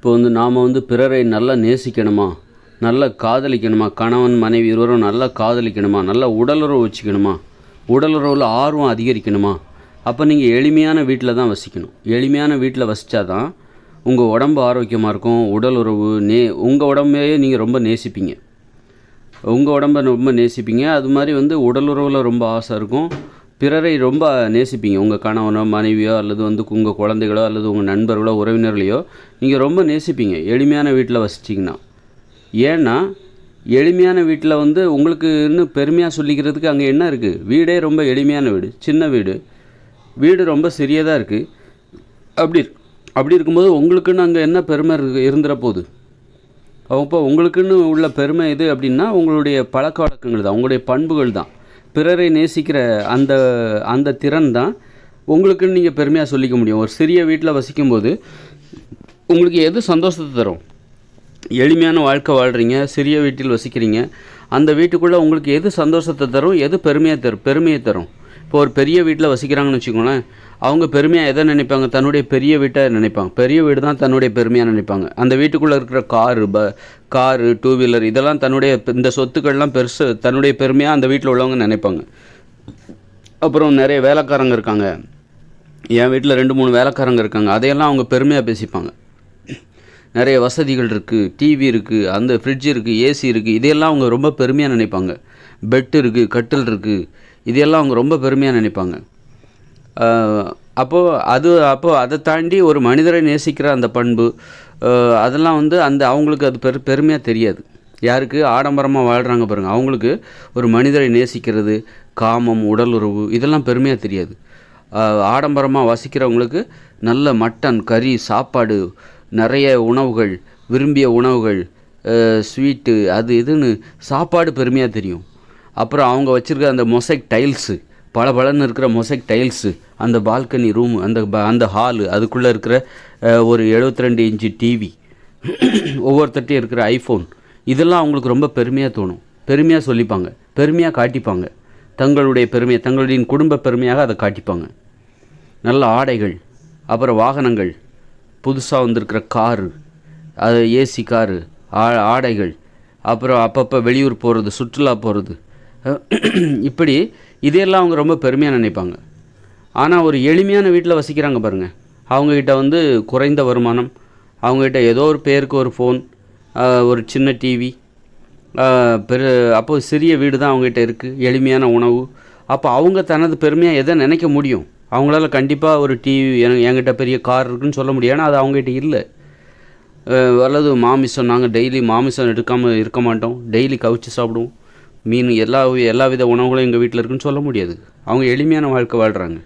இப்போ வந்து நாம் வந்து பிறரை நல்லா நேசிக்கணுமா? நல்லா காதலிக்கணுமா? கணவன் மனைவி இருவரும் நல்லா காதலிக்கணுமா? நல்லா உடலுறவு வச்சுக்கணுமா? உடலுறவில் ஆர்வம் அதிகரிக்கணுமா? அப்போ நீங்கள் எளிமையான வீட்டில் தான் வசிக்கணும். எளிமையான வீட்டில் வசித்தா தான் உங்கள் உடம்பு ஆரோக்கியமாக இருக்கும் உடல் உறவு நே உங்கள் உடம்பையே நீங்கள் ரொம்ப நேசிப்பீங்க. உங்கள் உடம்பை ரொம்ப நேசிப்பீங்க. அது மாதிரி வந்து உடலுறவில் ரொம்ப ஆசை இருக்கும். பிறரை ரொம்ப நேசிப்பீங்க. உங்கள் கணவனோ மனைவியோ அல்லது வந்து உங்கள் குழந்தைகளோ அல்லது உங்கள் நண்பர்களோ உறவினர்களையோ நீங்கள் ரொம்ப நேசிப்பீங்க. எளிமையான வீட்டில் வசிச்சிங்கன்னா. ஏன்னா எளிமையான வீட்டில் வந்து உங்களுக்கு இன்னும் பெருமையாக சொல்லிக்கிறதுக்கு அங்கே என்ன இருக்குது வீடே ரொம்ப எளிமையான வீடு சின்ன வீடு. வீடு ரொம்ப சிறியதாக இருக்குது அப்படி அப்படி இருக்கும்போது உங்களுக்குன்னு அங்கே என்ன பெருமை இருக்கு இருந்துற போகுது அப்போ உங்களுக்குன்னு உள்ள பெருமை எது அப்படின்னா உங்களுடைய பழக்க வழக்கங்கள் தான் உங்களுடைய பண்புகள் தான். பிறரை நேசிக்கிற அந்த அந்த திறன் தான் உங்களுக்குன்னு நீங்கள் பெருமையாக சொல்லிக்க முடியும். ஒரு சிறிய வீட்டில் வசிக்கும்போது உங்களுக்கு எது சந்தோஷத்தை தரும்? எளிமையான வாழ்க்கை வாழ்கிறீங்க சிறிய வீட்டில் வசிக்கிறீங்க. அந்த வீட்டுக்குள்ளே உங்களுக்கு எது சந்தோஷத்தை தரும்? எது பெருமையாக தரும் பெருமையை தரும்? இப்போ ஒரு பெரிய வீட்டில் வசிக்கிறாங்கன்னு வச்சுக்கோங்களேன் அவங்க பெருமையாக எதை நினைப்பாங்க? தன்னுடைய பெரிய வீட்டை நினைப்பாங்க. பெரிய வீடு தான் தன்னுடைய பெருமையாக நினைப்பாங்க. அந்த வீட்டுக்குள்ளே இருக்கிற காரு ப காரு டூ வீலர் இதெல்லாம் தன்னுடைய இந்த சொத்துக்கள்லாம் பெருசு தன்னுடைய பெருமையாக அந்த வீட்டில் உள்ளவங்க நினைப்பாங்க. அப்புறம் நிறைய வேலைக்காரங்க இருக்காங்க. என் வீட்டில் ரெண்டு மூணு வேலைக்காரங்க இருக்காங்க. அதையெல்லாம் அவங்க பெருமையாக பேசிப்பாங்க. நிறைய வசதிகள் இருக்குது டிவி இருக்குது அந்த ஃப்ரிட்ஜ் இருக்குது ஏசி இருக்குது இதையெல்லாம் அவங்க ரொம்ப பெருமையாக நினைப்பாங்க. பெட் இருக்குது கட்டில் இருக்குது இதையெல்லாம் அவங்க ரொம்ப பெருமையாக நினைப்பாங்க. அப்போது அது அப்போது அதை தாண்டி ஒரு மனிதரை நேசிக்கிற அந்த பண்பு அதெல்லாம் வந்து அந்த அவங்களுக்கு அது பெரு பெருமையாக தெரியாது. யாருக்கு? ஆடம்பரமாக வாழ்கிறாங்க பாருங்கள் அவங்களுக்கு ஒரு மனிதரை நேசிக்கிறது காமம் உடல் உறவு இதெல்லாம் பெருமையாக தெரியாது. ஆடம்பரமாக வசிக்கிறவங்களுக்கு நல்ல மட்டன் கறி சாப்பாடு நிறைய உணவுகள் விரும்பிய உணவுகள் ஸ்வீட்டு அது இதுன்னு சாப்பாடு பெருமையாக தெரியும். அப்புறம் அவங்க வச்சுருக்க அந்த மொசைக் டைல்ஸு பளபளன்னு இருக்கிற மொசைக் டைல்ஸு அந்த பால்கனி ரூம் அந்த ப- அந்த ஹாலு அதுக்குள்ளே இருக்கிற ஒரு 72 ரெண்டு இன்ச்சு டிவி ஒவ்வொருத்தட்டையும் இருக்கிற ஐஃபோன் இதெல்லாம் அவங்களுக்கு ரொம்ப பெருமையாக தோணும். பெருமையாக சொல்லிப்பாங்க. பெருமையாக காட்டிப்பாங்க. தங்களுடைய பெருமையை தங்களுடைய குடும்ப பெருமையாக அதை காட்டிப்பாங்க. நல்ல ஆடைகள் அப்புறம் வாகனங்கள் புதுசாக வந்திருக்கிற காரு அது ஏசி காரு ஆ ஆடைகள் அப்புறம் அப்பப்போ வெளியூர் போகிறது சுற்றுலா போகிறது இப்படி இதையெல்லாம் அவங்க ரொம்ப பெருமையாக நினைப்பாங்க. ஆனால் ஒரு எளிமையான வீட்டில் வசிக்கிறாங்க பாருங்கள் அவங்கக்கிட்ட வந்து குறைந்த வருமானம் அவங்கக்கிட்ட ஏதோ ஒரு பேருக்கு ஒரு ஃபோன் ஒரு சின்ன டிவி பெரு அப்போது சிறிய வீடு தான் அவங்ககிட்ட இருக்குது எளிமையான உணவு. அப்போ அவங்க தனது பெருமையாக எதை நினைக்க முடியும்? அவங்களால கண்டிப்பாக ஒரு டிவி என்கிட்ட பெரிய கார் இருக்குன்னு சொல்ல முடியும். ஏன்னா அது அவங்ககிட்ட இல்லை. அல்லது மாமிசம் நாங்கள் டெய்லி மாமிசம் எடுக்காமல் இருக்க மாட்டோம். டெய்லி கவிச்சு சாப்பிடுவோம். மீன் எல்லா எல்லா வித உணவுகளும் எங்கள் வீட்டில் இருக்குன்னு சொல்ல முடியாது. அவங்க எளிமையான வாழ்க்கை வாழ்கிறாங்க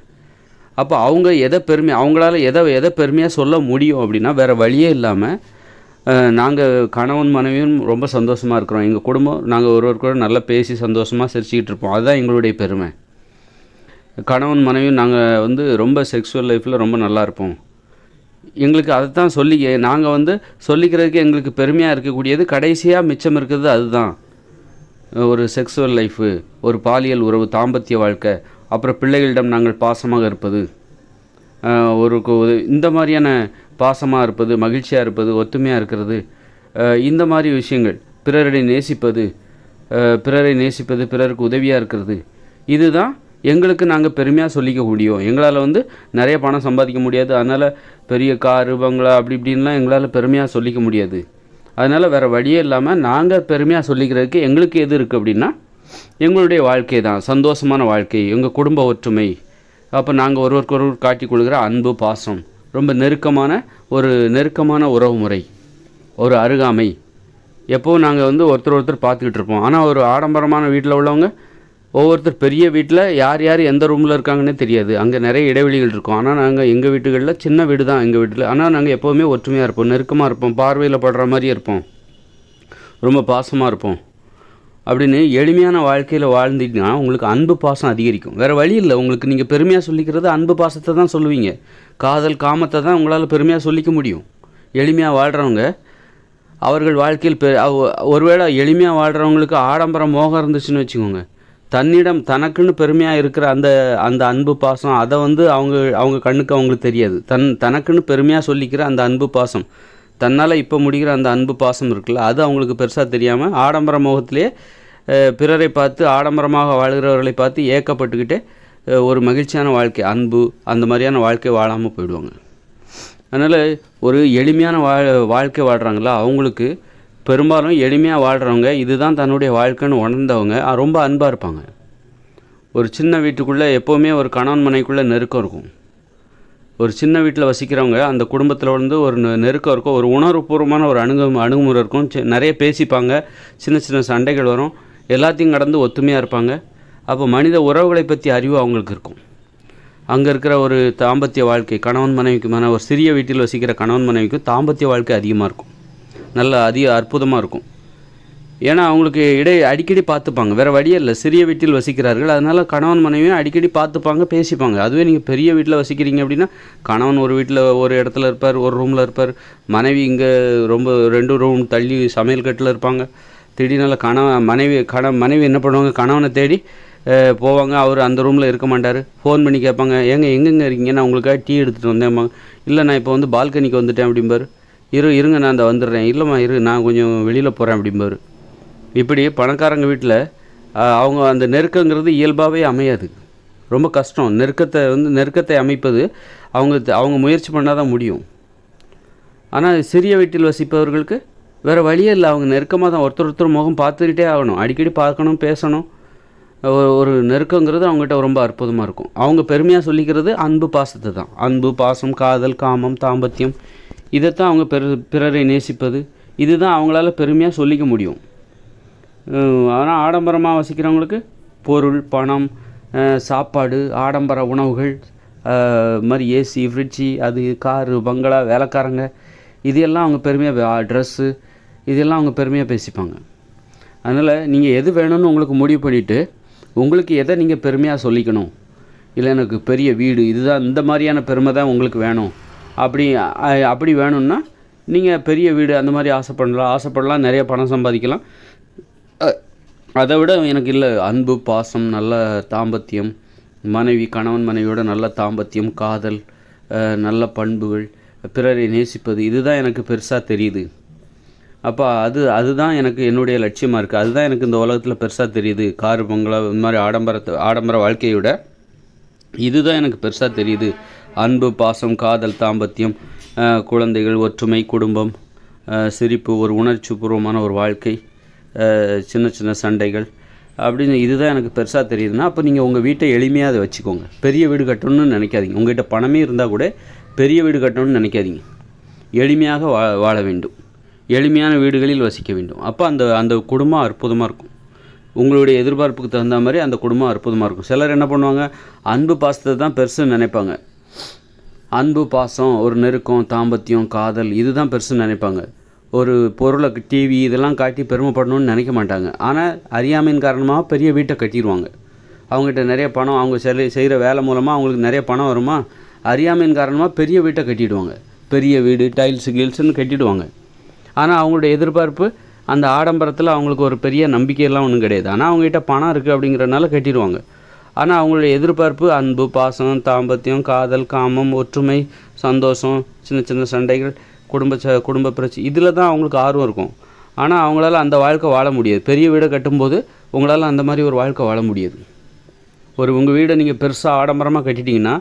அப்போ அவங்க எதை பெருமை அவங்களால எதை எதை பெருமையாக சொல்ல முடியும் அப்படின்னா வேறு வழியே இல்லாமல் நாங்கள் கணவன் மனைவியும் ரொம்ப சந்தோஷமாக இருக்கிறோம். எங்கள் குடும்பம் நாங்கள் ஒருவர் கூட நல்லா பேசி சந்தோஷமாக சிரிச்சுக்கிட்டு இருப்போம். அதுதான் எங்களுடைய பெருமை. கணவன் மனைவியும் நாங்கள் வந்து ரொம்ப செக்ஸுவல் லைஃப்பில் ரொம்ப நல்லா இருப்போம். எங்களுக்கு அதை தான் சொல்லி நாங்கள் வந்து சொல்லிக்கிறதுக்கு எங்களுக்கு பெருமையாக இருக்கக்கூடியது கடைசியாக மிச்சம் இருக்கிறது அதுதான். ஒரு செக்ஸுவல் லைஃபு ஒரு பாலியல் உறவு தாம்பத்திய வாழ்க்கை அப்புறம் பிள்ளைகளிடம் நாங்கள் பாசமாக இருப்பது ஒரு இந்த மாதிரியான பாசமாக இருப்பது மகிழ்ச்சியாக இருப்பது ஒத்துமையாக இருக்கிறது இந்த மாதிரி விஷயங்கள். பிறரை நேசிப்பது பிறரை நேசிப்பது பிறருக்கு உதவியாக இருக்கிறது. இதுதான் எங்களுக்கு நாங்கள் பெருமையாக சொல்லிக்க முடியும். எங்களால் வந்து நிறைய பணம் சம்பாதிக்க முடியாது. அதனால் பெரிய காரு பங்களா அப்படி இப்படின்லாம் எங்களால் பெருமையாக சொல்லிக்க முடியாது. அதனால் வேறு வழியே இல்லாமல் நாங்கள் பெருமையாக சொல்லிக்கிறதுக்கு எங்களுக்கு எது இருக்குது அப்படின்னா எங்களுடைய வாழ்க்கை தான் சந்தோஷமான வாழ்க்கை எங்கள் குடும்ப ஒற்றுமை. அப்போ நாங்கள் ஒருவருக்கு ஒருவர் காட்டி கொடுக்குற அன்பு பாசம் ரொம்ப நெருக்கமான ஒரு நெருக்கமான உறவு முறை ஒரு அருகாமை. எப்போவும் நாங்கள் வந்து ஒருத்தர் ஒருத்தர் பார்த்துக்கிட்டு இருப்போம். ஆனால் ஒரு ஆடம்பரமான வீட்டில் உள்ளவங்க ஒவ்வொருத்தர் பெரிய வீட்டில் யார் யார் எந்த ரூமில் இருக்காங்கன்னே தெரியாது. அங்கே நிறைய இடைவெளிகள் இருக்கும். ஆனால் நாங்கள் எங்கள் வீட்டுகளில் சின்ன வீடு தான் எங்கள் வீட்டில். ஆனால் நாங்கள் எப்போவுமே ஒற்றுமையாக இருப்போம். நெருக்கமாக இருப்போம். பார்வையில் படுற மாதிரி இருப்போம். ரொம்ப பாசமாக இருப்போம். அப்படின்னு எளிமையான வாழ்க்கையில் வாழ்ந்தீங்கன்னா உங்களுக்கு அன்பு பாசம் அதிகரிக்கும். வேறு வழி இல்லை. உங்களுக்கு நீங்கள் பெருமையாக சொல்லிக்கிறது அன்பு பாசத்தை தான் சொல்லுவீங்க. காதல் காமத்தை தான் உங்களால் பெருமையாக சொல்லிக்க முடியும். எளிமையாக வாழ்கிறவங்க அவர்கள் வாழ்க்கையில் பெ ஒருவேளை எளிமையாக வாழ்கிறவங்களுக்கு ஆடம்பரம் மோகம் இருந்துச்சுன்னு வச்சுக்கோங்க. தன்னிடம் தனக்குன்னு பெருமையாக இருக்கிற அந்த அந்த அன்பு பாசம் அதை வந்து அவங்க அவங்க கண்ணுக்கு அவங்களுக்கு தெரியாது. தன் தனக்குன்னு பெருமையாக சொல்லிக்கிற அந்த அன்பு பாசம். தன்னால் இப்போ முடிகிற அந்த அன்பு பாசம் இருக்குல்ல அது அவங்களுக்கு பெருசாக தெரியாமல் ஆடம்பர முகத்திலே பிறரை பார்த்து ஆடம்பரமாக வாழ்கிறவர்களை பார்த்து ஏக்கப்பட்டுக்கிட்டே ஒரு மகிழ்ச்சியான வாழ்க்கை அன்பு அந்த மாதிரியான வாழ்க்கை வாழாமல் போயிடுவாங்க. அதனால் ஒரு எளிமையான வாழ் வாழ்க்கை வாழ்கிறாங்களா அவங்களுக்கு பெரும்பாலும் எளிமையாக வாழ்கிறவங்க இதுதான் தன்னுடைய வாழ்க்கைன்னு உணர்ந்தவங்க ரொம்ப அன்பாக இருப்பாங்க. ஒரு சின்ன வீட்டுக்குள்ளே எப்போவுமே ஒரு கணவன் மனைக்குள்ளே நெருக்கம் இருக்கும். ஒரு சின்ன வீட்டில் வசிக்கிறவங்க அந்த குடும்பத்தில் வந்து ஒரு நெருக்கம் இருக்கும் ஒரு உணர்வுபூர்வமான ஒரு அணுகு அணுகுமுறை இருக்கும். நிறைய பேசிப்பாங்க சின்ன சின்ன சண்டைகள் வரும் எல்லாத்தையும் கடந்து ஒத்துமையாக இருப்பாங்க. அப்போ மனித உறவுகளை பற்றி அறிவு அவங்களுக்கு இருக்கும். அங்கே இருக்கிற ஒரு தாம்பத்திய வாழ்க்கை கணவன் மனைவிக்குமான ஒரு சிறிய வீட்டில் வசிக்கிற கணவன் மனைவிக்கும் தாம்பத்திய வாழ்க்கை அதிகமாக இருக்கும். நல்ல அதிக அற்புதமாக இருக்கும். ஏன்னா அவங்களுக்கு இடை அடிக்கடி பார்த்துப்பாங்க. வேறு வழியே இல்லை. சிறிய வீட்டில் வசிக்கிறார்கள். அதனால் கணவன் மனைவியும் அடிக்கடி பார்த்துப்பாங்க பேசிப்பாங்க. அதுவே நீங்கள் பெரிய வீட்டில் வசிக்கிறீங்க அப்படின்னா கணவன் ஒரு வீட்டில் ஒரு இடத்துல இருப்பார் ஒரு ரூமில் இருப்பார். மனைவி இங்கே ரொம்ப ரெண்டு ரூம் தள்ளி சமையல் கட்டில் இருப்பாங்க. திடீர்னால கணவன் மனைவி கண மனைவி என்ன பண்ணுவாங்க? கணவனை தேடி போவாங்க. அவர் அந்த ரூமில் இருக்க மாட்டார். ஃபோன் பண்ணி கேட்பாங்க. ஏங்க எங்கெங்கே இருக்கீங்க? நான் உங்களுக்காக டீ எடுத்துகிட்டு வந்தேன் இல்லை நான் இப்போ வந்து பால்கனிக்கு வந்துட்டேன் அப்படிம்பார். இரு இருங்க நான் அந்த வந்துடுறேன். இல்லைம்மா இரு நான் கொஞ்சம் வெளியில் போகிறேன் அப்படிம்பாரு. இப்படி பணக்காரங்க வீட்டில் அவங்க அந்த நெருக்கங்கிறது இயல்பாகவே அமையாது. ரொம்ப கஷ்டம். நெருக்கத்தை வந்து நெருக்கத்தை அமைப்பது அவங்க அவங்க முயற்சி பண்ணால் தான் முடியும். ஆனால் சிறிய வீட்டில் வசிப்பவர்களுக்கு வேறு வழியே இல்லை. அவங்க நெருக்கமாக தான் ஒருத்தர் ஒருத்தர் முகம் பார்த்துக்கிட்டே ஆகணும். அடிக்கடி பார்க்கணும் பேசணும். ஒரு நெருக்கங்கிறது அவங்ககிட்ட ரொம்ப அற்புதமாக இருக்கும். அவங்க பெருமையாக சொல்லிக்கிறது அன்பு பாசத்தை தான். அன்பு பாசம் காதல் காமம் தாம்பத்தியம் இதைத்தான் அவங்க பிற பிறரை நேசிப்பது. இதுதான் அவங்களால பெருமையாக சொல்லிக்க முடியும். ஆனால் ஆடம்பரமாக வசிக்கிறவங்களுக்கு பொருள் பணம் சாப்பாடு ஆடம்பர உணவுகள் மாதிரி ஏசி ஃப்ரிட்ஜி அது காரு பங்களா வேலைக்காரங்க இது எல்லாம் அவங்க பெருமையாக ட்ரெஸ்ஸு இதெல்லாம் அவங்க பெருமையாக பேசிப்பாங்க. அதனால் நீங்கள் எது வேணும்னு உங்களுக்கு முடிவு பண்ணிவிட்டு உங்களுக்கு எதை நீங்கள் பெருமையாக சொல்லிக்கணும்? இல்லை எனக்கு பெரிய வீடு இதுதான் இந்த மாதிரியான பெருமை தான் உங்களுக்கு வேணும். அப்படி அப்படி வேணும்னா நீங்கள் பெரிய வீடு அந்த மாதிரி ஆசைப்படலாம். ஆசைப்படலாம் நிறைய பணம் சம்பாதிக்கலாம். அதை விட எனக்கு இல்லை. அன்பு பாசம் நல்ல தாம்பத்தியம் மனைவி கணவன் மனைவியோட நல்ல தாம்பத்தியம் காதல் நல்ல பண்புகள் பிறரை நேசிப்பது இதுதான் எனக்கு பெருசாக தெரியுது. அப்போ அது அதுதான் எனக்கு என்னுடைய லட்சியமாக இருக்குது அதுதான் எனக்கு இந்த உலகத்தில் பெருசாக தெரியுது. கார் பங்களா இந்த மாதிரி ஆடம்பரத்தை ஆடம்பர வாழ்க்கையை விட இதுதான் எனக்கு பெருசாக தெரியுது. அன்பு பாசம் காதல் தாம்பத்தியம் குழந்தைகள் ஒற்றுமை குடும்பம் சிரிப்பு ஒரு உணர்ச்சிபூர்வமான ஒரு வாழ்க்கை சின்ன சின்ன சண்டைகள் அப்படின்னு இதுதான் எனக்கு பெருசாக தெரியுதுன்னா அப்போ நீங்கள் உங்கள் வீட்டை எளிமையாக அதை வச்சுக்கோங்க. பெரிய வீடு கட்டணும்னு நினைக்காதீங்க. உங்கள்கிட்ட பணமே இருந்தால் கூட பெரிய வீடு கட்டணும்னு நினைக்காதீங்க. எளிமையாக வா வாழ வேண்டும். எளிமையான வீடுகளில் வசிக்க வேண்டும். அப்போ அந்த அந்த குடும்பம் அற்புதமாக இருக்கும். உங்களுடைய எதிர்பார்ப்புக்கு தகுந்த மாதிரி அந்த குடும்பம் அற்புதமாக இருக்கும். சிலர் என்ன பண்ணுவாங்க? அன்பு பாசத்தை தான் பெருசுன்னு நினைப்பாங்க. அன்பு பாசம் ஒரு நெருக்கம் தாம்பத்தியம் காதல் இதுதான் பெருசுன்னு நினைப்பாங்க. ஒரு பொருளை டிவி இதெல்லாம் காட்டி பெருமைப்படணும்னு நினைக்க மாட்டாங்க. ஆனால் அறியாமையின் காரணமாக பெரிய வீட்டை கட்டிடுவாங்க. அவங்ககிட்ட நிறைய பணம் அவங்க செல செய்கிற வேலை மூலமாக அவங்களுக்கு நிறைய பணம் வருமா? அறியாமையின் காரணமாக பெரிய வீட்டை கட்டிடுவாங்க. பெரிய வீடு டைல்ஸு கில்ஸுன்னு கட்டிடுவாங்க. ஆனால் அவங்களுடைய எதிர்பார்ப்பு அந்த ஆடம்பரத்தில் அவங்களுக்கு ஒரு பெரிய நம்பிக்கையெல்லாம் ஒன்றும் கிடையாது. ஆனால் அவங்ககிட்ட பணம் இருக்குது அப்படிங்கிறனால கட்டிடுவாங்க. ஆனால் அவங்களுடைய எதிர்பார்ப்பு அன்பு பாசம் தாம்பத்தியம் காதல் காமம் ஒற்றுமை சந்தோஷம் சின்ன சின்ன சண்டைகள் குடும்ப ச குடும்ப பிரச்சனை இதில் தான் அவங்களுக்கு ஆர்வம் இருக்கும். ஆனால் அவங்களால அந்த வாழ்க்கை வாழ முடியாது. பெரிய வீடை கட்டும்போது உங்களால் அந்த மாதிரி ஒரு வாழ்க்கை வாழ முடியாது. ஒரு உங்கள் வீடை நீங்கள் பெருசாக ஆடம்பரமாக கட்டிட்டீங்கன்னா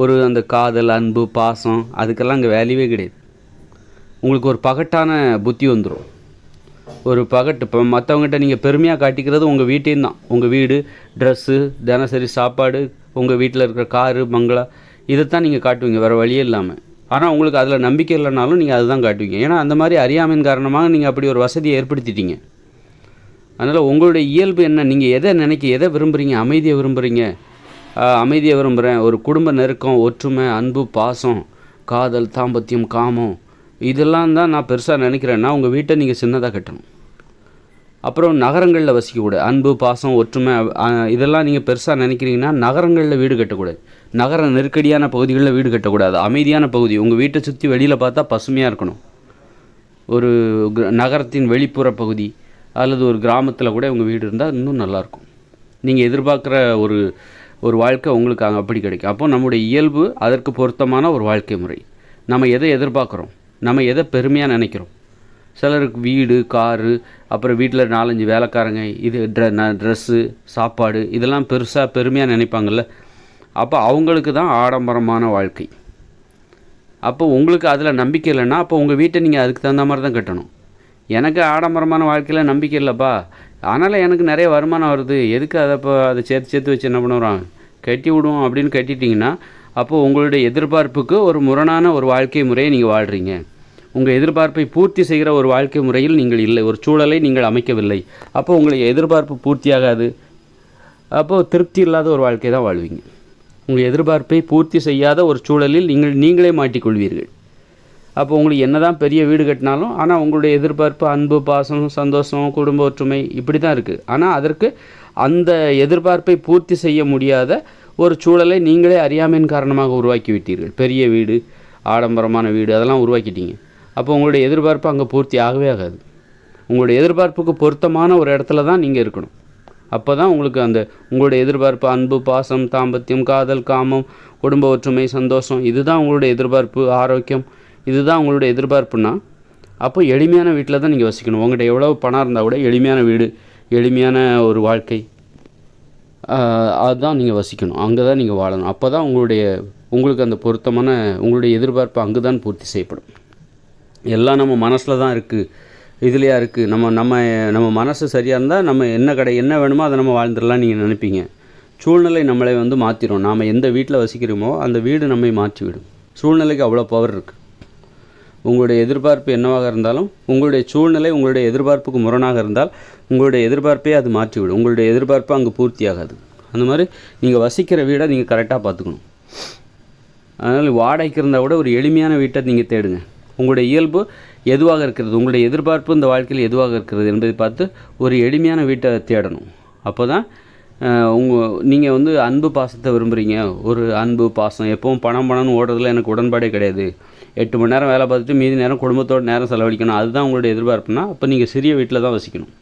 ஒரு அந்த காதல் அன்பு பாசம் அதுக்கெல்லாம் அங்கே வேல்யூவே கிடையாது. உங்களுக்கு ஒரு பகட்டான புத்தி வந்துடும் ஒரு பகட்டு. இப்போ மற்றவங்ககிட்ட நீங்கள் பெருமையாக காட்டிக்கிறது உங்கள் வீட்டையும் தான். உங்கள் வீடு ட்ரெஸ்ஸு தினசரி சாப்பாடு உங்கள் வீட்டில் இருக்கிற காரு பங்களா இதைத்தான் நீங்கள் காட்டுவீங்க வேறு வழியே இல்லாமல் ஆனால் உங்களுக்கு அதில் நம்பிக்கை இல்லைனாலும் நீங்கள் அதுதான் காட்டுவீங்க. ஏன்னா அந்த மாதிரி அறியாமையின் காரணமாக நீங்கள் அப்படி ஒரு வசதியை ஏற்படுத்திட்டீங்க. அதனால் உங்களுடைய இயல்பு என்ன? நீங்கள் எதை நினைக்க எதை விரும்புகிறீங்க அமைதியை விரும்புகிறீங்க அமைதியை விரும்புகிறேன் ஒரு குடும்ப நெருக்கம் ஒற்றுமை அன்பு பாசம் காதல் தாம்பத்தியம் காமம். இதெல்லாம் தான் நான் பெருசாக நினைக்கிறேன்னா உங்கள் வீட்டை நீங்கள் சின்னதாக கட்டணும். அப்புறம் நகரங்களில் வசிக்கக்கூடாது. அன்பு பாசம் ஒற்றுமை இதெல்லாம் நீங்கள் பெருசாக நினைக்கிறீங்கன்னா நகரங்களில் வீடு கட்டக்கூடாது. நகர நெருக்கடியான பகுதிகளில் வீடு கட்டக்கூடாது. அமைதியான பகுதி. உங்கள் வீட்டை சுற்றி வெளியில் பார்த்தா பசுமையாக இருக்கணும். ஒரு நகரத்தின் வெளிப்புற பகுதி அல்லது ஒரு கிராமத்தில் கூட உங்கள் வீடு இருந்தால் இன்னும் நல்லாயிருக்கும். நீங்கள் எதிர்பார்க்குற ஒரு ஒரு வாழ்க்கை உங்களுக்கு அங்கே அப்படி கிடைக்கும். அப்போ நம்முடைய இயல்பு அதற்கு பொருத்தமான ஒரு வாழ்க்கை முறை. நம்ம எதை எதிர்பார்க்குறோம்? நம்ம எதை பெருமையாக நினைக்கிறோம்? சிலருக்கு வீடு காரு அப்புறம் வீட்டில் நாலஞ்சு வேலைக்காரங்க இது ட்ர ட்ரெஸ்ஸு சாப்பாடு இதெல்லாம் பெருசாக பெருமையாக நினைப்பாங்கள்ல அப்போ அவங்களுக்கு தான் ஆடம்பரமான வாழ்க்கை. அப்போ உங்களுக்கு அதில் நம்பிக்கை இல்லைன்னா அப்போ உங்கள் வீட்டை நீங்கள் அதுக்கு தகுந்த மாதிரி தான் கட்டணும். எனக்கு ஆடம்பரமான வாழ்க்கையில் நம்பிக்கை இல்லைப்பா. அதனால் எனக்கு நிறைய வருமானம் வருது. எதுக்கு அதை இப்போ அதை சேர்த்து சேர்த்து வச்சு என்ன பண்ணுறோம் கட்டி விடுவோம் அப்படின்னு கட்டிட்டிங்கன்னா அப்போது உங்களுடைய எதிர்பார்ப்புக்கு ஒரு முரணான ஒரு வாழ்க்கை முறையை நீங்கள் வாழ்கிறீங்க உங்கள் எதிர்பார்ப்பை பூர்த்தி செய்கிற ஒரு வாழ்க்கை முறையில் நீங்கள் இல்லை. ஒரு சூழலை நீங்கள் அமைக்கவில்லை. அப்போ உங்களுடைய எதிர்பார்ப்பு பூர்த்தியாகாது. அப்போது திருப்தி இல்லாத ஒரு வாழ்க்கை தான் வாழ்வீங்க. உங்கள் எதிர்பார்ப்பை பூர்த்தி செய்யாத ஒரு சூழலில் நீங்கள் நீங்களே மாட்டிக்கொள்வீர்கள். அப்போ உங்களுக்கு என்னதான் பெரிய வீடு கட்டினாலும் ஆனால் உங்களுடைய எதிர்பார்ப்பு அன்பு பாசம் சந்தோஷம் குடும்ப ஒற்றுமை இப்படி தான் இருக்குது ஆனால் அதற்கு அந்த எதிர்பார்ப்பை பூர்த்தி செய்ய முடியாத ஒரு சூழலை நீங்களே அறியாமையின் காரணமாக உருவாக்கி விட்டீர்கள். பெரிய வீடு ஆடம்பரமான வீடு அதெல்லாம் உருவாக்கிட்டீங்க. அப்போ உங்களுடைய எதிர்பார்ப்பு அங்கே பூர்த்தி ஆகவே ஆகாது. உங்களுடைய எதிர்பார்ப்புக்கு பொருத்தமான ஒரு இடத்துல தான் நீங்கள் இருக்கணும். அப்போ தான் உங்களுக்கு அந்த உங்களுடைய எதிர்பார்ப்பு அன்பு பாசம் தாம்பத்தியம் காதல் காமம் குடும்ப ஒற்றுமை சந்தோஷம் இதுதான் உங்களுடைய எதிர்பார்ப்பு ஆரோக்கியம் இதுதான் உங்களுடைய எதிர்பார்ப்புனா அப்போ எளிமையான வீட்டில் தான் நீங்கள் வசிக்கணும். உங்கள்கிட்ட எவ்வளோ பணம் இருந்தால் கூட எளிமையான வீடு எளிமையான ஒரு வாழ்க்கை அதுதான் நீங்கள் வசிக்கணும். அங்கே தான் நீங்கள் வாழணும். அப்போ தான் உங்களுடைய உங்களுக்கு அந்த பொருத்தமான உங்களுடைய எதிர்பார்ப்பு அங்கே தான் பூர்த்தி செய்யப்படும். எல்லாம் நம்ம மனசில் தான் இருக்குது இதுலையா இருக்குது நம்ம நம்ம நம்ம மனசு சரியாக இருந்தால் நம்ம என்ன கடை என்ன வேணுமோ அதை நம்ம வாழ்ந்துடலாம் நீங்கள் நினைப்பீங்க. சூழ்நிலை நம்மளை வந்து மாற்றிடும் நாம் எந்த வீட்டில் வசிக்கிறோமோ அந்த வீடு நம்மை மாற்றிவிடும். சூழ்நிலைக்கு அவ்வளோ பவர் இருக்குது உங்களுடைய எதிர்பார்ப்பு என்னவாக இருந்தாலும் உங்களுடைய சூழ்நிலை உங்களுடைய எதிர்பார்ப்புக்கு முரணாக இருந்தால் உங்களுடைய எதிர்பார்ப்பே அது மாற்றிவிடும். உங்களுடைய எதிர்பார்ப்பு அங்கே பூர்த்தியாகாது. அந்த மாதிரி நீங்கள் வசிக்கிற வீடை நீங்கள் கரெக்டாக பார்த்துக்கணும். அதனால் வாடகைக்கு இருந்தால் கூட ஒரு எளிமையான வீட்டை நீங்கள் தேடுங்க. உங்களுடைய இயல்பு எதுவாக இருக்கிறது? உங்களுடைய எதிர்பார்ப்பு இந்த வாழ்க்கையில் எதுவாக இருக்கிறது என்பதை பார்த்து ஒரு எளிமையான வீட்டை தேடணும். அப்போ தான் உங்கள் நீங்கள் வந்து அன்பு பாசத்தை விரும்புகிறீங்க ஒரு அன்பு பாசம். எப்பவும் பணம் பணம்னு ஓடுறதுல எனக்கு உடன்பாடே கிடையாது. எட்டு மணி நேரம் வேலை பார்த்துட்டு மீதி நேரம் குடும்பத்தோட நேரம் செலவழிக்கணும். அதுதான் உங்களுடைய எதிர்பார்ப்புனா அப்போ நீங்கள் சிறிய வீட்டில் தான் வசிக்கணும்.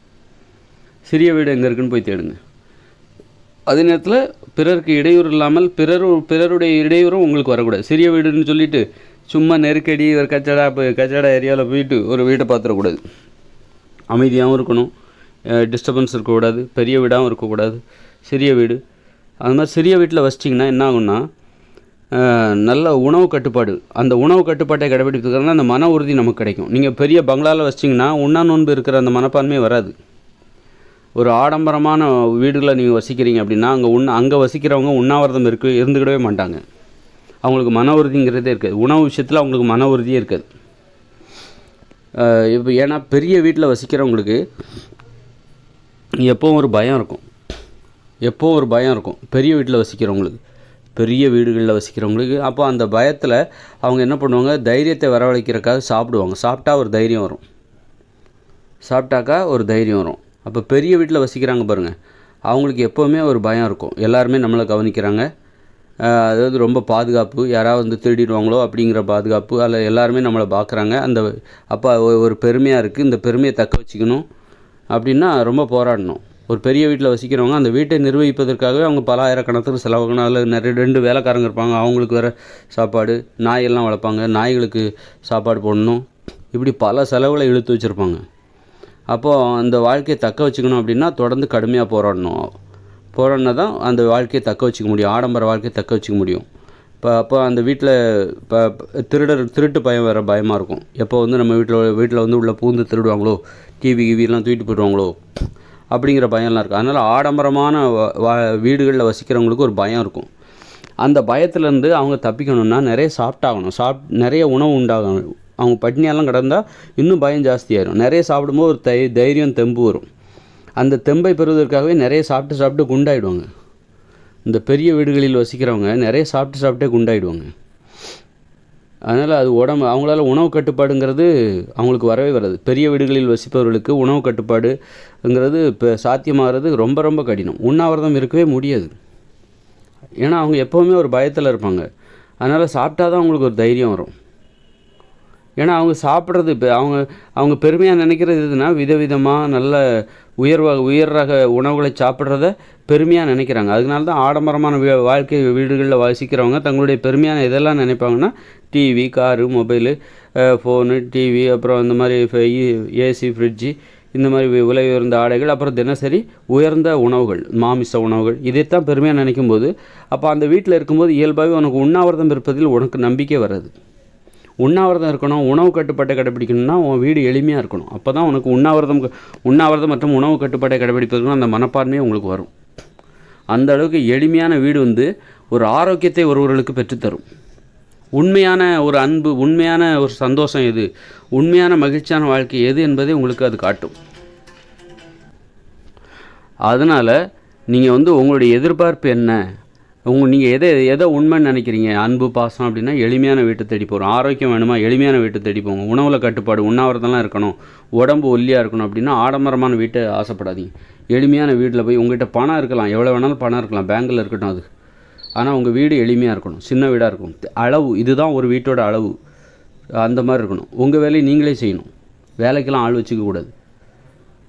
சிறிய வீடு எங்கே இருக்குன்னு போய் தேடுங்க. அதே நேரத்தில் பிறருக்கு இடையூறு இல்லாமல் பிறர் பிறருடைய இடையூறும் உங்களுக்கு வரக்கூடாது. சிறிய வீடுன்னு சொல்லிட்டு சும்மா நெருக்கடி ஒரு கச்சடா இப்போ கச்சடா ஏரியாவில் போயிட்டு ஒரு வீட்டை பார்த்துடக்கூடாது அமைதியாகவும் இருக்கணும். டிஸ்டர்பன்ஸ் இருக்கக்கூடாது. பெரிய வீடாகவும் இருக்கக்கூடாது. சிறிய வீடு. அது மாதிரி சிறிய வீட்டில் வச்சிட்டிங்கன்னா என்ன ஆகும்னா நல்ல உணவு கட்டுப்பாடு. அந்த உணவு கட்டுப்பாட்டை கடைபிடிக்கிறதுனால அந்த மன உறுதி நமக்கு கிடைக்கும். நீங்கள் பெரிய பங்களாவில் வச்சிட்டிங்கன்னா உண்ணா நோன்பு இருக்கிற அந்த மனப்பான்மையே வராது. ஒரு ஆடம்பரமான வீடுகளை நீங்கள் வசிக்கிறீங்க அப்படின்னா அங்கே உண் அங்கே வசிக்கிறவங்க உண்ணாவிரதம் இருக்கு இருந்துக்கிடவே மாட்டாங்க. அவங்களுக்கு மன உறுதிங்கிறதே இருக்காது. உணவு விஷயத்தில் அவங்களுக்கு மன உறுதியே இருக்காது. இப்போ ஏன்னா பெரிய வீட்டில் வசிக்கிறவங்களுக்கு எப்போவும் ஒரு பயம் இருக்கும். எப்போவும் ஒரு பயம் இருக்கும். பெரிய வீட்டில் வசிக்கிறவங்களுக்கு பெரிய வீடுகளில் வசிக்கிறவங்களுக்கு அப்போ அந்த பயத்தில் அவங்க என்ன பண்ணுவாங்க? தைரியத்தை வரவழைக்கிறக்காக சாப்பிடுவாங்க. சாப்பிட்டா ஒரு தைரியம் வரும். சாப்பிட்டாக்கா ஒரு தைரியம் வரும். அப்போ பெரிய வீட்டில் வசிக்கிறாங்க பாருங்கள் அவங்களுக்கு எப்போவுமே ஒரு பயம் இருக்கும். எல்லாருமே நம்மளை கவனிக்கிறாங்க. அது அதாவது ரொம்ப பாதுகாப்பு யாராவது வந்து திருடிடுவாங்களோ அப்படிங்கிற பாதுகாப்பு அதில் எல்லாருமே நம்மளை பார்க்குறாங்க. அந்த அப்போ ஒ- ஒரு பெருமையாக இருக்குது இந்த பெருமையை தக்க வச்சுக்கணும் அப்படின்னா ரொம்ப போராடணும். ஒரு பெரிய வீட்டில் வசிக்கிறவங்க அந்த வீட்டை நிர்வகிப்பதற்காகவே அவங்க பல ஆயிரக்கணக்கில் செலவாகணும். அதில் நிறைய ரெண்டு வேலைக்காரங்க இருப்பாங்க. அவங்களுக்கு வேறு சாப்பாடு நாயெல்லாம் வளர்ப்பாங்க. நாய்களுக்கு சாப்பாடு போடணும். இப்படி பல செலவுகளை இழுத்து வச்சுருப்பாங்க. அப்போது அந்த வாழ்க்கையை தக்க வச்சுக்கணும் அப்படின்னா தொடர்ந்து கடுமையாக போராடணும். போகிறோன்னா தான் அந்த வாழ்க்கையை தக்க வச்சுக்க முடியும். ஆடம்பர வாழ்க்கையை தக்க வச்சுக்க முடியும். இப்போ அப்போ அந்த வீட்டில் இப்போ திருடர் திருட்டு பயம் வேறு பயமாக இருக்கும். எப்போ வந்து நம்ம வீட்டில் வீட்டில் வந்து உள்ள பூந்து திருடுவாங்களோ டிவி கிவிலாம் தூக்கிட்டு போயிடுவாங்களோ அப்படிங்கிற பயம்லாம் இருக்கும். அதனால் ஆடம்பரமான வ- வா- வீடுகளில் வசிக்கிறவங்களுக்கு ஒரு பயம் இருக்கும். அந்த பயத்துலேருந்து அவங்க தப்பிக்கணும்னா நிறைய சாப்பிட்டாகணும். சாப் நிறைய உணவு உண்டாகணும். அவங்க பட்னியெல்லாம் கிடந்தால் இன்னும் பயம் ஜாஸ்தியாயிரும். நிறைய சாப்பிடும்போது ஒரு தை தைரியம் தெம்பு வரும். அந்த தெம்பை பெறுவதற்காகவே நிறைய சாப்பிட்டு சாப்பிட்டு குண்டாயிடுவாங்க. இந்த பெரிய வீடுகளில் வசிக்கிறவங்க நிறைய சாப்பிட்டு சாப்பிட்டே குண்டாயிடுவாங்க. அதனால் அது உடம்பு அவங்களால உணவு கட்டுப்பாடுங்கிறது அவங்களுக்கு வரவே வராது. பெரிய வீடுகளில் வசிப்பவர்களுக்கு உணவு கட்டுப்பாடுங்கிறது இப்போ சாத்தியமாகிறது ரொம்ப ரொம்ப கடினம். உண்ணாவிரதம் இருக்கவே முடியாது. ஏன்னா அவங்க எப்போவுமே ஒரு பயத்தில் இருப்பாங்க. அதனால் சாப்பிட்டா தான் அவங்களுக்கு ஒரு தைரியம் வரும். ஏன்னா அவங்க சாப்பிட்றது இப்போ அவங்க அவங்க பெருமையாக நினைக்கிறது எதுனா விதவிதமாக நல்ல உயர்வாக உயர் ரக உணவுகளை சாப்பிட்றத பெருமையாக நினைக்கிறாங்க. அதனால தான் ஆடம்பரமான வீ வாழ்க்கை வீடுகளில் வசிக்கிறவங்க தங்களுடைய பெருமையான இதெல்லாம் நினைப்பாங்கன்னா TV car mobile phone TV அப்புறம் இந்த மாதிரி ஏசி ஃப்ரிட்ஜு இந்த மாதிரி விலை உயர்ந்த ஆடைகள் அப்புறம் தினசரி உயர்ந்த உணவுகள் மாமிச உணவுகள் இதைத்தான் பெருமையாக நினைக்கும் போது அப்போ அந்த வீட்டில் இருக்கும்போது இயல்பாகவே உனக்கு உண்ணாவிரதம் இருப்பதில் உனக்கு நம்பிக்கை வராது. உண்ணாவிரதம் இருக்கணும் உணவு கட்டுப்பாட்டை கடைப்பிடிக்கணும்னா உன் வீடு எளிமையாக இருக்கணும். அப்போ தான் உனக்கு உண்ணாவிரதம் உண்ணாவிரதம் மற்றும் உணவு கட்டுப்பாட்டை கடைப்பிடிப்பதற்கு அந்த மனப்பான்மையே உங்களுக்கு வரும். அந்த அளவுக்கு எளிமையான வீடு வந்து ஒரு ஆரோக்கியத்தை ஒருவர்களுக்கு பெற்றுத்தரும். உண்மையான ஒரு அன்பு உண்மையான ஒரு சந்தோஷம் எது? உண்மையான மகிழ்ச்சியான வாழ்க்கை எது என்பதை உங்களுக்கு அது காட்டும். அதனால் நீங்கள் வந்து உங்களுடைய எதிர்பார்ப்பு என்ன? உங்க நீங்கள் எதை எதை உண்மைன்னு நினைக்கிறீங்க? அன்பு பாசம் அப்படின்னா எளிமையான வீட்டை தேடி போகிறோம் ஆரோக்கியம் வேணுமா? எளிமையான வீட்டை தேடி போங்க. உணவில் கட்டுப்பாடு உண்ணாவிரதெல்லாம் இருக்கணும். உடம்பு ஒல்லியாக இருக்கணும் அப்படின்னா ஆடம்பரமான வீட்டை ஆசைப்படாதீங்க. எளிமையான வீட்டில் போய் உங்ககிட்ட பணம் இருக்கலாம். எவ்வளோ வேணாலும் பணம் இருக்கலாம். பேங்கில் இருக்கட்டும் அது. ஆனால் உங்கள் வீடு எளிமையாக இருக்கணும். சின்ன வீடாக இருக்கணும். அளவு இதுதான் ஒரு வீட்டோட அளவு. அந்த மாதிரி இருக்கணும். உங்கள் வேலையை நீங்களே செய்யணும். வேலைக்கெல்லாம் ஆள் வச்சுக்க கூடாது.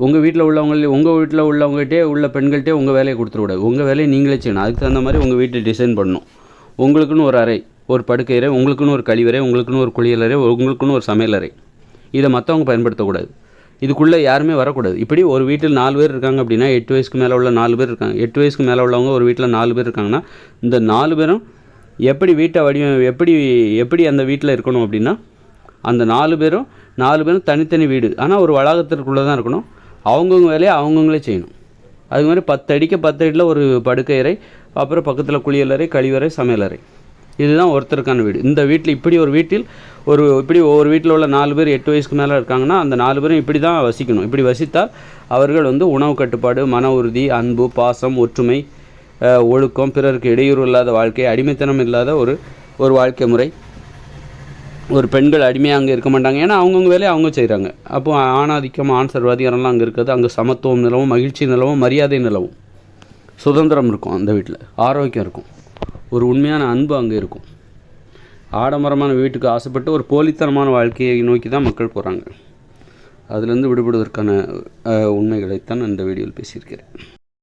உங்கள் வீட்டில் உள்ளவங்களே உங்கள் வீட்டில் உள்ளவங்ககிட்டே உள்ள பெண்கள்கிட்டே உங்கள் வேலையை கொடுத்துடக்கூடாது உங்கள் வேலையை நீங்களே செய்யணும். அதுக்கு தகுந்த மாதிரி உங்கள் வீட்டை டிசைன் பண்ணணும். உங்களுக்குன்னு ஒரு அறை ஒரு படுக்கையறை உங்களுக்குன்னு ஒரு கழிவறை உங்களுக்குன்னு ஒரு குளியலறை உங்களுக்குன்னு ஒரு சமையலறை இதை மற்றவங்க பயன்படுத்தக்கூடாது. இதுக்குள்ளே யாருமே வரக்கூடாது. இப்படி ஒரு வீட்டில் நாலு பேர் இருக்காங்க அப்படின்னா எட்டு வயசுக்கு மேலே உள்ள நாலு பேர் இருக்காங்க. எட்டு வயசுக்கு மேலே உள்ளவங்க ஒரு வீட்டில் நாலு பேர் இருக்காங்கன்னா இந்த நாலு பேரும் எப்படி வீட்டை வடிவ எப்படி எப்படி அந்த வீட்டில் இருக்கணும் அப்படின்னா அந்த நாலு பேரும் நாலு பேரும் தனித்தனி வீடு. ஆனால் ஒரு வளாகத்திற்குள்ளே தான் இருக்கணும். அவங்கவுங்க வேலையை அவங்கவுங்களே செய்யணும். அது மாதிரி பத்து அடிக்க பத்து அடியில் ஒரு படுக்கை அறை அப்புறம் பக்கத்தில் குளியலறை கழிவறை சமையலறை இதுதான் ஒருத்தருக்கான வீடு. இந்த வீட்டில் இப்படி ஒரு வீட்டில் ஒரு இப்படி ஒவ்வொரு வீட்டில் உள்ள நாலு பேர் எட்டு வயசுக்கு மேலே இருக்காங்கன்னா அந்த நாலு பேரும் இப்படி தான் வசிக்கணும். இப்படி வசித்தால் அவர்கள் வந்து உணவு கட்டுப்பாடு மன உறுதி அன்பு பாசம் ஒற்றுமை ஒழுக்கம் பிறருக்கு இடையூறு இல்லாத வாழ்க்கை அடிமைத்தனம் இல்லாத ஒரு ஒரு வாழ்க்கை முறை. ஒரு பெண்கள் அடிமையாக அங்கே இருக்க மாட்டாங்க. ஏன்னா அவங்கவுங்க வேலையை அவங்க செய்கிறாங்க அப்போ ஆணாதிக்கம் ஆண் சர்வாதிகாரம்லாம் அங்கே இருக்காது அங்கே சமத்துவம் நிலவும் மகிழ்ச்சி நிலவும் மரியாதை நிலவும். சுதந்திரம் இருக்கும் அந்த வீட்டில் ஆரோக்கியம் இருக்கும். ஒரு உண்மையான அன்பு அங்கே இருக்கும். ஆடம்பரமான வீட்டுக்கு ஆசைப்பட்டு ஒரு போலித்தனமான வாழ்க்கையை நோக்கி தான் மக்கள் போகிறாங்க அதுலேருந்து விடுபடுவதற்கான உண்மைகளைத்தான் அந்த வீடியோவில் பேசியிருக்கிறேன்.